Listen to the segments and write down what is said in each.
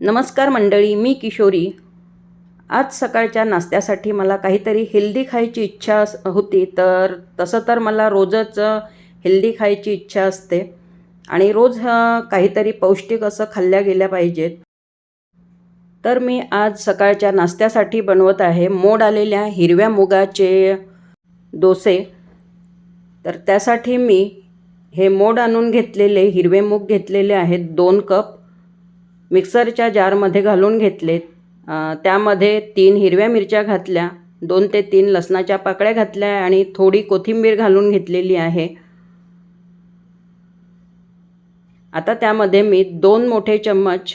नमस्कार मंडळी मी किशोरी. आज सकाळच्या नाश्त्यासाठी मला काहीतरी हेल्दी खायची इच्छा होती तर तसं तर मला रोजच हेल्दी खायची इच्छा असते. आणि रोज काहीतरी पौष्टिक असं खाल्ल्या गेल्या पाहिजेत. तर मी आज सकाळच्या नाश्त्यासाठी बनवत आहे मोड आलेल्या हिरव्या मुगाचे डोसे. तर त्यासाठी मी हे मोड आणून घेतलेले हिरवे मूग घेतलेले आहेत दोन कप. मिक्सरच्या जारमध्ये घालून घेतलेत. त्यामध्ये तीन हिरव्या मिरच्या घातल्या दोन ते तीन लसणाच्या पाकळ्या घातल्या आणि थोडी कोथिंबीर घालून घेतलेली आहे. आता त्यामध्ये मी दोन मोठे चम्मच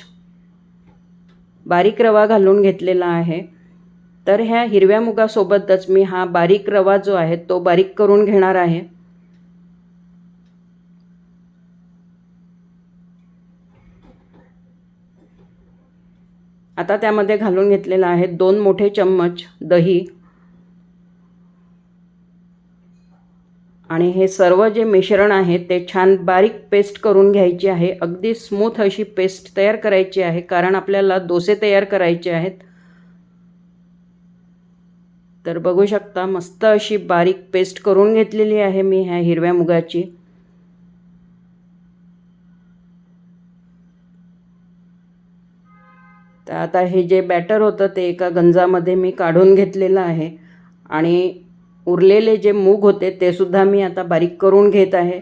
बारीक रवा घालून घेतलेला आहे. तर ह्या हिरव्या मुगासोबतच मी हा बारीक रवा जो आहे तो बारीक करून घेणार आहे. आता त्यामध्ये घालून घेतलेलं आहे दोन मोठे चम्मच दही. आणि हे सर्व जे मिश्रण आहे ते छान बारीक पेस्ट करून घ्यायची आहे. अगदी स्मूथ अशी पेस्ट तयार करायची आहे कारण आपल्याला डोसे तयार करायचे आहेत. तर बघू शकता मस्त अशी बारीक पेस्ट करून घेतलेली आहे मी ह्या हिरव्या मुगाची. तर आता हे जे बॅटर होतं ते एका गंजामध्ये मी काढून घेतलेलं आहे. आणि उरलेले जे मूग होते ते सुद्धा मी आता बारीक करून घेत आहे.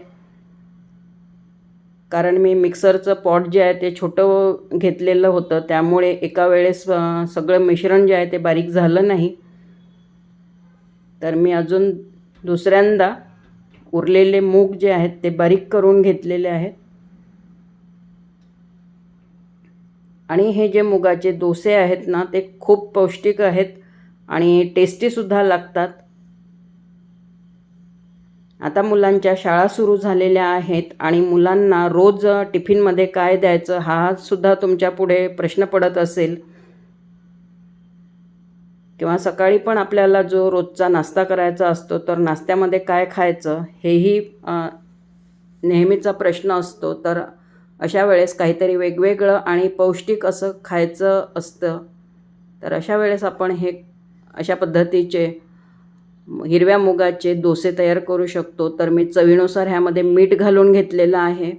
कारण मी मिक्सरचं पॉट जे आहे ते छोटं घेतलेलं होतं. त्यामुळे एका वेळेस सगळं मिश्रण जे आहे ते बारीक झालं नाही. तर मी अजून दुसऱ्यांदा उरलेले मूग जे आहेत ते बारीक करून घेतलेले आहेत. आणि हे जे मुगाचे डोसे आहेत ना ते खूप पौष्टिक आहेत आणि टेस्टीसुद्धा लागतात. आता मुलांच्या शाळा सुरू झालेल्या आहेत आणि मुलांना रोज टिफिनमध्ये काय द्यायचं हा सुद्धा तुमच्यापुढे प्रश्न पडत असेल. किंवा सकाळी पण आपल्याला जो रोजचा नाश्ता करायचा असतो तर नाश्त्यामध्ये काय खायचं हेही नेहमीचा प्रश्न असतो. तर अशा वेळेस काहीतरी वेगवेगळं आणि पौष्टिक असं खायचं असतं. तर अशा वेळेस आपण हे अशा पद्धतीचे हिरव्या मुगाचे डोसे तयार करू शकतो. तर मी चवीनुसार ह्यामध्ये मीठ घालून घेतलेलं आहे.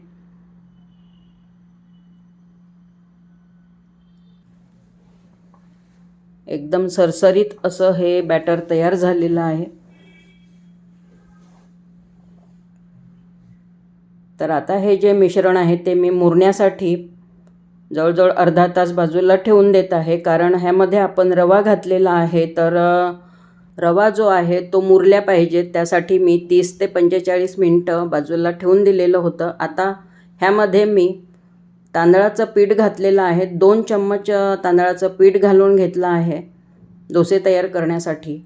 एकदम सरसरीत असं हे बॅटर तयार झालेलं आहे. तर आता हे जे मिश्रण आहे ते मी मुरण्यासाठी जवळजवळ अर्धा तास बाजूला ठेवून देत आहे. कारण ह्यामध्ये आपण रवा घातलेला आहे तर रवा जो आहे तो मुरल्या पाहिजे. त्यासाठी मी तीस ते पंचेचाळीस मिनटं बाजूला ठेवून दिलेलं होतं. आता ह्यामध्ये मी तांदळाचं पीठ घातलेलं आहे. दोन चम्मच तांदळाचं पीठ घालून घेतलं आहे. डोसे तयार करण्यासाठी.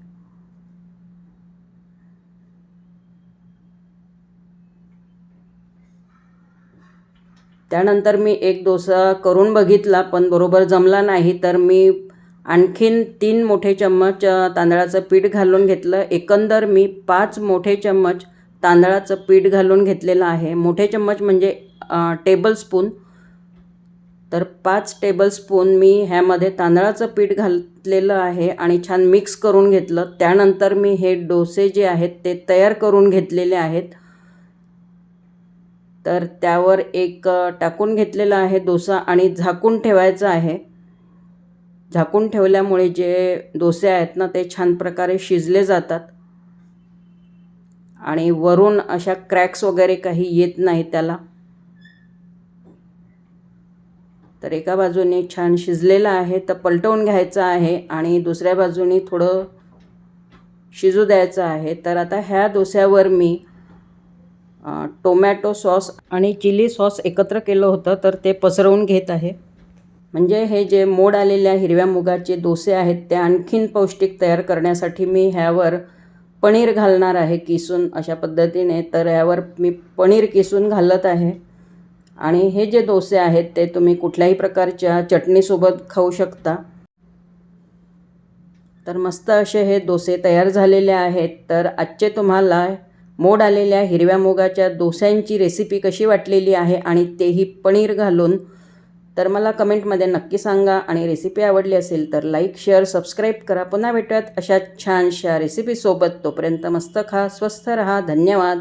त्यानंतर मी एक डोसा करून बघितला पण बरोबर जमला नाही. तर मी आणखीन तीन मोठे चम्मच तांदळाचं पीठ घालून घेतलं. एकंदर मी पाच मोठे चम्मच तांदळाचं पीठ घालून घेतलेलं आहे. मोठे चम्मच म्हणजे टेबलस्पून तर पाच टेबल स्पून मी ह्यामध्ये तांदळाचं पीठ घातलेलं आहे आणि छान मिक्स करून घेतलं. त्यानंतर मी हे डोसे जे आहेत ते तयार करून घेतलेले आहेत. तर त्यावर एक टाकून घेतलेला आहे डोसा आणि झाकून ठेवायचं आहे. झाकून ठेवल्यामुळे जे डोसे आहेत ना ते छान प्रकारे शिजले जातात. आणि वरून अशा क्रॅक्स वगैरे काही येत नाही त्याला. तर एका बाजूने छान शिजलेलं आहे तर पलटवून घ्यायचं आहे आणि दुसऱ्या बाजूने थोडं शिजू द्यायचं आहे. तर आता ह्या डोस्यावर मी टोमॅटो सॉस आणि चिली सॉस एकत्र केलं होतं तर ते पसरवून घेत आहे. म्हणजे हे जे मोड आलेल्या हिरव्या मुगाचे डोसे आहेत ते आणखीन पौष्टिक तयार करण्यासाठी मी ह्यावर पनीर घालणार आहे किसून अशा पद्धतीने. तर यावर मी पनीर किसून घालत आहे. आणि हे जे डोसे आहेत ते तुम्ही कुठल्याही प्रकारच्या चटणीसोबत खाऊ शकता. तर मस्त असे हे डोसे तयार झालेले आहेत. तर आजचे तुम्हाला मोड आलेल्या हिरव्या मुगाच्या डोस्यांची रेसिपी कशी वाटलेली आहे आणि तेही पनीर घालून तर मला कमेंटमध्ये नक्की सांगा. आणि रेसिपी आवडली असेल तर लाईक शेअर सबस्क्राईब करा. पुन्हा भेटूयात अशा छानशा रेसिपीसोबत तोपर्यंत मस्त खा स्वस्थ रहा. धन्यवाद.